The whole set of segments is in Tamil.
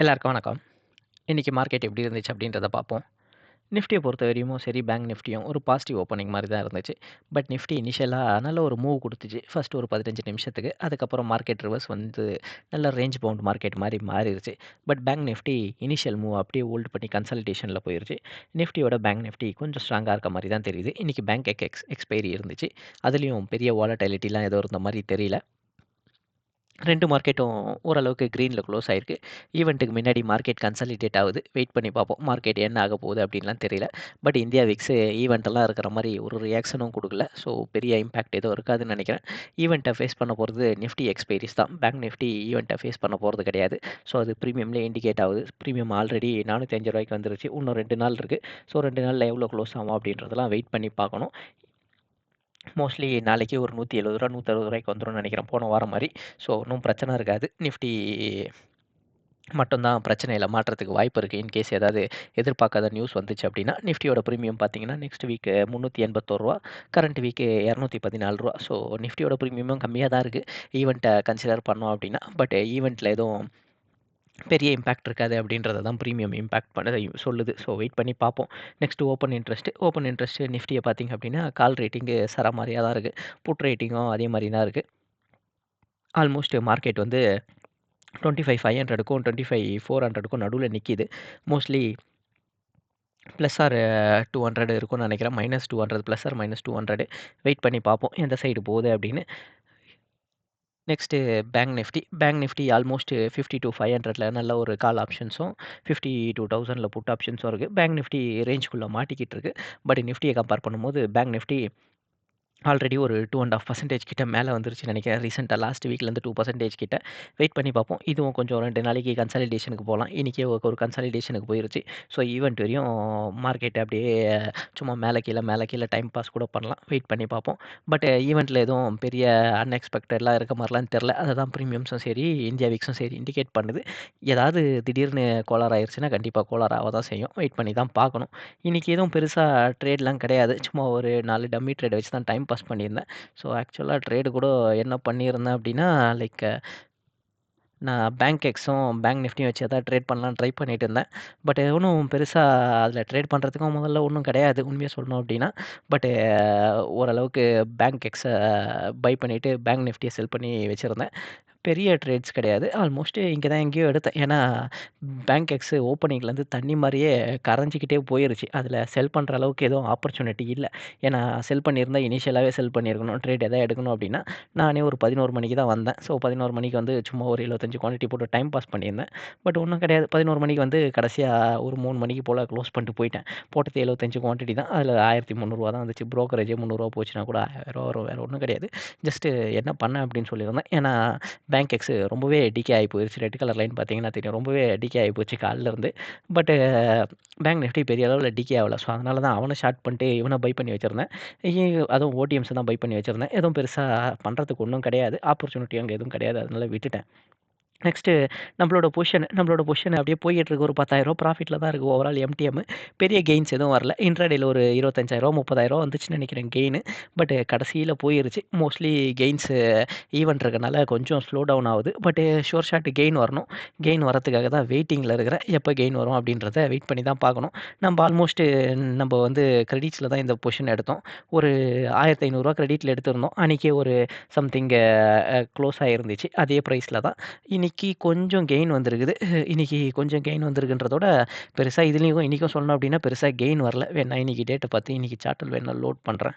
எல்லாருக்கும் வணக்கம். இன்றைக்கி மார்க்கெட் எப்படி இருந்துச்சு அப்படின்றத பார்ப்போம். நிஃப்டியை பொறுத்த வரையும் சரி, பேங்க் நிஃப்டியும் ஒரு பாசிட்டிவ் ஓப்பனிங் மாதிரி தான் இருந்துச்சு. பட் நிஃப்டி இனிஷியலாக நல்ல ஒரு மூவ் கொடுத்துச்சு ஃபஸ்ட்டு ஒரு 15 நிமிஷத்துக்கு. அதுக்கப்புறம் மார்க்கெட் ரிவர்ஸ் வந்து நல்ல ரேஞ்ச் பவுண்ட் மார்க்கெட் மாதிரி மாறிடுச்சு but Bank Nifty initial move அப்படியே ஹோல்டு பண்ணி கன்சல்டேஷனில் போயிடுச்சு நிஃப்டியோட பேங்க் நிஃப்டி கொஞ்சம் ஸ்ட்ராங்காக இருக்க மாதிரி தான் தெரியுது. இன்றைக்கி பேங்க் எக் எக்ஸ் எக்ஸ்பைரி இருந்துச்சு. அதுலேயும் பெரிய வாலட்டிலிட்டிலாம் எதுவும் இருந்த மாதிரி தெரியல. ரெண்டு மார்க்கெட்டும் ஓரளவுக்கு க்ரீனில் க்ளோஸ் ஆயிருக்கு. ஈவெண்ட்டுக்கு முன்னாடி மார்க்கெட் கன்சாலிடேட் ஆகுது. வெயிட் பண்ணி பார்ப்போம். மார்க்கெட் என்ன ஆக போகுது அப்படின்லாம் தெரியல. பட் இந்தியா விக்ஸ் ஈவெண்ட்டெல்லாம் இருக்கிற மாதிரி ஒரு ரியாக்ஷனும் கொடுக்கல ஸோ பெரிய இம்பாக்ட் எதுவும் இருக்காதுன்னு நினைக்கிறேன் ஈவெண்ட்டை ஃபேஸ் பண்ண போகிறது நிஃப்டி எக்ஸ்பீரிஸ் தான். பேங்க் நிஃப்டி ஈவெண்ட்டை ஃபேஸ் பண்ண போகிறது கிடையாது. ஸோ அது ப்ரீமியம்லேயே இண்டிகேட் ஆகுது. பிரீமியம் ஆல்ரெடி நானூற்றி அஞ்சு ரூபாய்க்கு வந்துருச்சு. இன்னும் ரெண்டு நாள் இருக்குது ஸோ ரெண்டு நாளில் எவ்வளோ க்ளோஸ் ஆகும் அப்படின்றதெல்லாம் வெயிட் பண்ணி பார்க்கணும். மோஸ்ட்லி நாளைக்கு ஒரு ரூ. 170 ரூ. 160 வந்துரும்னு நினைக்கிறேன் போன வாரம் மாதிரி ஸோ ஒன்றும் பிரச்சனை இருக்காது. நிஃப்டி மட்டும் தான் பிரச்சனை இல்லை மாற்றத்துக்கு வாய்ப்பு இருக்குது இன்கேஸ் ஏதாவது எதிர்பார்க்காத நியூஸ் வந்துச்சு அப்படின்னா, நிஃப்டியோட ப்ரீமியம் பார்த்தீங்கன்னா, நெக்ஸ்ட் வீக் ரூ. 381 கரண்ட் வீக்கு இரநூத்தி பதினாலு ரூபா ஸோ நிஃப்டியோட பிரீமியமும் கம்மியாக தான் இருக்குது ஈவெண்ட்டை கன்சிடர் பண்ணோம் அப்படின்னா. பட் ஈவெண்ட்டில் எதுவும் பெரிய இம்பாக்ட் இருக்காது அப்படின்றத தான் ப்ரீமியம் இம்பாக்ட் பண்ண சொல்லுது. ஸோ வெயிட் பண்ணி பார்ப்போம். Next open interest. Open interest நிஃப்டியை பார்த்தீங்க அப்படின்னா, கால் ரேட்டிங் மாதிரியாக தான் இருக்குது புட் ரேட்டிங்கும் அதே மாதிரி தான் இருக்குது ஆல்மோஸ்ட் மார்க்கெட் வந்து ட்வெண்ட்டி ஃபைவ் ஃபைவ் ஹண்ட்ரெடுக்கும் டுவெண்ட்டி ஃபை ஃபோர் ஹண்ட்ரடுக்கும் நடுவில் நிற்கிது மோஸ்ட்லி ப்ளஸ் ஆர் 200 இருக்கும்னு நினைக்கிறேன் minus two hundred plus or minus 200 wait பண்ணி பார்ப்போம். எந்த சைடு போகுது அப்படின்னு. Next Bank Nifty. Bank Nifty almost 50-500ல நல்ல ஒரு கால் ஆப்ஷன்ஸும் 52,000ல புட் ஆப்ஷன்ஸும் இருக்குது பேங்க் நிஃப்டி ரேஞ்சுக்குள்ளே மாட்டிக்கிட்டு இருக்குது பட் நிஃப்டியை கம்பேர் பண்ணும்போது பேங்க் நிஃப்டி ஆல்ரெடி ஒரு 2 1/2% கிட்ட மேலே வந்துருச்சு நினைக்கிறேன் ரீசெண்டாக லாஸ்ட் வீக்லேருந்து டூ பர்சன்டேஜ் கிட்ட. வெயிட் பண்ணி பார்ப்போம். இதுவும் கொஞ்சம் ரெண்டு நாளைக்கு கன்சாலிடேஷனுக்கு போகலாம் இன்னைக்கே ஒரு கன்சாலிடேஷனுக்கு போயிருச்சு. ஸோ ஈவெண்ட் வரையும் மார்க்கெட் அப்படியே சும்மா மேலே கீழே மேலே கீழே டைம் பாஸ் கூட பண்ணலாம். வெயிட் பண்ணி பார்ப்போம். பட் ஈவெண்ட்டில் எதுவும் பெரிய அன்எக்ஸ்பெக்டட்லாம் இருக்க மாதிரிலாம் தெரில அதை தான் ப்ரீமியம்ஸும் சரி, இந்தியா விக்ஸும் சரி இண்டிகேட் பண்ணுது. ஏதாவது திடீர்னு கோளாறு ஆயிடுச்சுன்னா கண்டிப்பாக கோளாறு தான் செய்யும். வெயிட் பண்ணி தான் பார்க்கணும். இன்றைக்கி எதுவும் பெருசாக ட்ரேட்லாம் கிடையாது. சும்மா ஒரு நாலு டம்மி ட்ரேட் வச்சு தான் டைம் பாஸ் பண்ணியிருந்தேன். ஸோ ஆக்சுவலாக ட்ரேடு கூட என்ன பண்ணியிருந்தேன் அப்படின்னா, லைக் நான் பேங்க் எக்ஸும், பேங்க் நிஃப்டியும் வச்சு ஏதாவது ட்ரேட் பண்ணலாம் ட்ரை பண்ணிட்டு இருந்தேன். பட் ஒன்றும் பெருசாக அதில் ட்ரேட் பண்ணுறதுக்கும் முதல்ல ஒன்றும் கிடையாது. உண்மையாக சொல்லணும் அப்படின்னா. பட் ஓரளவுக்கு பேங்க் எக்ஸை பை பண்ணிவிட்டு பேங்க் நிஃப்டியை செல் பண்ணி வச்சுருந்தேன் பெரிய ட்ரேட்ஸ் கிடையாது. ஆல்மோஸ்ட் இங்கே தான் எங்கேயோ எடுத்தேன். ஏன்னா பேங்க் எக்ஸ் ஓப்பனிங்லேருந்து தண்ணி மாதிரியே கரைஞ்சிக்கிட்டே போயிருச்சு. அதில் செல் பண்ணுற அளவுக்கு எதுவும் ஆப்பர்ச்சுனிட்டி இல்லை ஏன்னா செல் பண்ணியிருந்தால் இனிஷியலாகவே செல் பண்ணியிருக்கணும். ட்ரேட் எதாவது எடுக்கணும் அப்படின்னா, நானே ஒரு 11 மணிக்கு தான் வந்தேன். ஸோ 11 மணிக்கு வந்து சும்மா ஒரு 75 குவான்டிட்டி போட்டு டைம் பாஸ் பண்ணியிருந்தேன். பட் ஒன்றும் கிடையாது. 11 மணிக்கு வந்து கடைசியாக ஒரு மூணு மணிக்கு போல் க்ளோஸ் பண்ணிட்டு போயிட்டேன். போட்டது 75 குவான்டிட்டி தான். அதில் ஆயிரத்தி 1,300 தான் வந்துச்சு. ப்ரோக்கரேஜே முந்நூறுரூவா போச்சுன்னா கூட ஆயிரம் 1000 வரும். வேறு ஒன்றும் கிடையாது. ஜஸ்ட்டு என்ன பண்ணேன் அப்படின்னு சொல்லியிருந்தேன். ஏன்னா பேங்க் எக்ஸ் ரொம்பவே டிகே ஆகி போயிடுச்சு ரெட் கலர் லைன் பார்த்தீங்கன்னா தெரியும். ரொம்பவே டிகே ஆகி போச்சு காலைல இருந்து. பேங்க் நிஃப்டி பெரிய அளவில் டிகே ஆகல. ஸோ அதனால தான் அவனை ஷார்ட் பண்ணிட்டு இவனை பை பண்ணி வச்சுருந்தேன் அதுவும் ஓடிஎம்ஸ் தான் பை பண்ணி வச்சுருந்தேன் எதுவும் பெருசாக பண்ணுறதுக்கு ஒன்றும் கிடையாது. ஆப்பர்ச்சுனிட்டி அங்கே எதுவும் கிடையாது. அதனால விட்டுட்டேன். நெக்ஸ்ட்டு நம்மளோட பொஷன் நம்மளோட பொஷன் அப்படியே போயிட்டு இருக்கு. ஒரு ரூ. 10,000 ப்ராஃபிட்ல தான் இருக்குது ஓவரால் எம்டிஎம். பெரிய கெயின்ஸ் எதுவும் வரல. இன்ட்ராடேல ஒரு இருபத்தஞ்சாயிரம் 25,000 30,000 வந்துச்சுன்னு நினைக்கிறேன் கெயின். பட் கடைசியில் போயிருச்சு. மோஸ்ட்லி கெயின்ஸ் ஈவெண்ட் இருக்கனால கொஞ்சம் ஸ்லோ டவுன் ஆகுது. பட் ஷோர் ஷாட் கெயின் வரணும். கெயின் வரதுக்காக தான் வெயிட்டிங்கில் இருக்கிறேன். எப்போ கெயின் வரும் அப்படின்றத வெயிட் பண்ணி தான் பார்க்கணும். நம்ம ஆல்மோஸ்ட்டு நம்ம வந்து கிரெடிட்ஸில் தான் இந்த பொஷன் எடுத்தோம். ஒரு ஆயிரத்தி ஐநூறுரூவா கிரெடிட்டில் எடுத்திருந்தோம். அன்றைக்கே ஒரு சம்திங் க்ளோஸ் ஆகிருந்துச்சு அதே ப்ரைஸில் தான். இன்னைக்கு கொஞ்சம் கெயின் வந்திருக்குது. இன்னைக்கு கொஞ்சம் கெயின் வந்திருக்குன்றதோட பெருசாக இதுலேயும் இன்றைக்கும் சொல்லணும் அப்படின்னா பெருசாக கெயின் வரல. வேணா இன்னைக்கு டேட்டை பார்த்து இன்னைக்கு சார்ட்டில் வேணா லோட் பண்ணுறேன்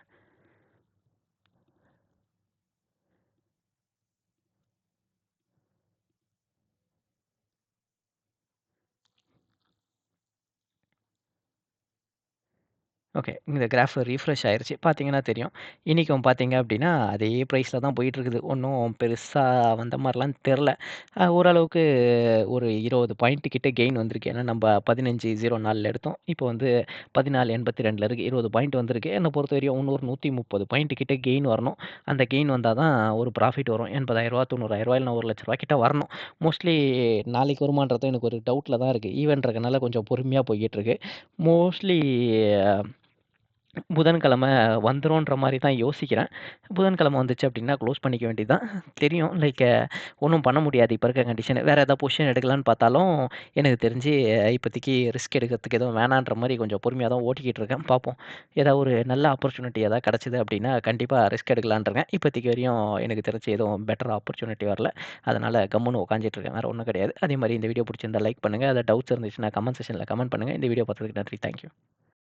ஓகே. இந்த கிராஃப் ரீஃப்ரெஷ் ஆயிடுச்சு பார்த்தீங்கன்னா தெரியும். இன்றைக்கும் பார்த்தீங்க அப்படின்னா, அதே ப்ரைஸில் தான் போயிட்டுருக்குது ஒன்றும் பெருசாக வந்த மாதிரிலாம் தெரில ஓரளவுக்கு ஒரு 20 பாயிண்ட் கிட்ட கெயின் வந்திருக்கு. ஏன்னா நம்ம 15.04ல எடுத்தோம். இப்போ வந்து பதினாலு எண்பத்தி ரெண்டில் இருக்குது இருபது பாயிண்ட் வந்திருக்கு. என்னை பொறுத்த வரையும் இன்னொரு 130 பாயிண்ட் கிட்ட கெயின் வரணும். அந்த கெயின் வந்தால் தான் ஒரு ப்ராஃபிட் வரும். எண்பதாயிரரூவா தொண்ணூறாயிரரூவா இல்லை ஒரு லட்ச ரூபா கிட்ட வரணும். மோஸ்ட்லி நாளைக்கு வருமானதும் எனக்கு ஒரு டவுட்டில் தான் இருக்குது ஈவென்ட் இருக்கனால கொஞ்சம் பொறுமையாக போய்கிட்டு இருக்கு. மோஸ்ட்லி புதன்கிழமை வந்துடும்ன்ற மாதிரி தான் யோசிக்கிறேன். புதன்கிழமை வந்துச்சு அப்படின்னா க்ளோஸ் பண்ணிக்க வேண்டியது தான். தெரியும் லைக் ஒன்றும் பண்ண முடியாது இப்போ இருக்க கண்டிஷன். வேறு ஏதாவது பொசிஷன் எடுக்கலான்னு பார்த்தாலும், எனக்கு தெரிஞ்சு இப்போதைக்கு ரிஸ்க் எடுக்கிறதுக்கு எதுவும் வேணான்ற மாதிரி கொஞ்சம் பொறுமையாக தான் ஓட்டிக்கிட்டு இருக்கேன். பார்ப்போம். ஏதாவது ஒரு நல்ல ஆப்பர்ச்சுனிட்டி ஏதாவது கிடச்சிது அப்படின்னா கண்டிப்பாக ரிஸ்க் எடுக்கலான்னு இருக்கேன். இப்போதைக்கு வரையும் எனக்கு தெரிஞ்சு எதுவும் பெட்டர் ஆப்பர்ச்சுனிட்டி வரல. அதனால் கம்முன்னு உட்காந்துட்டு இருக்கேன். வேற ஒன்றும் கிடையாது. அதே மாதிரி இந்த வீடியோ பிடிச்சிருந்தா லைக் பண்ணுங்கள் அதை டவுட்ஸ் இருந்துச்சுன்னா கமெண்ட் செஷனில் கமெண்ட் பண்ணுங்க. இந்த வீடியோ பார்த்ததுக்கு நன்றி. Thank you.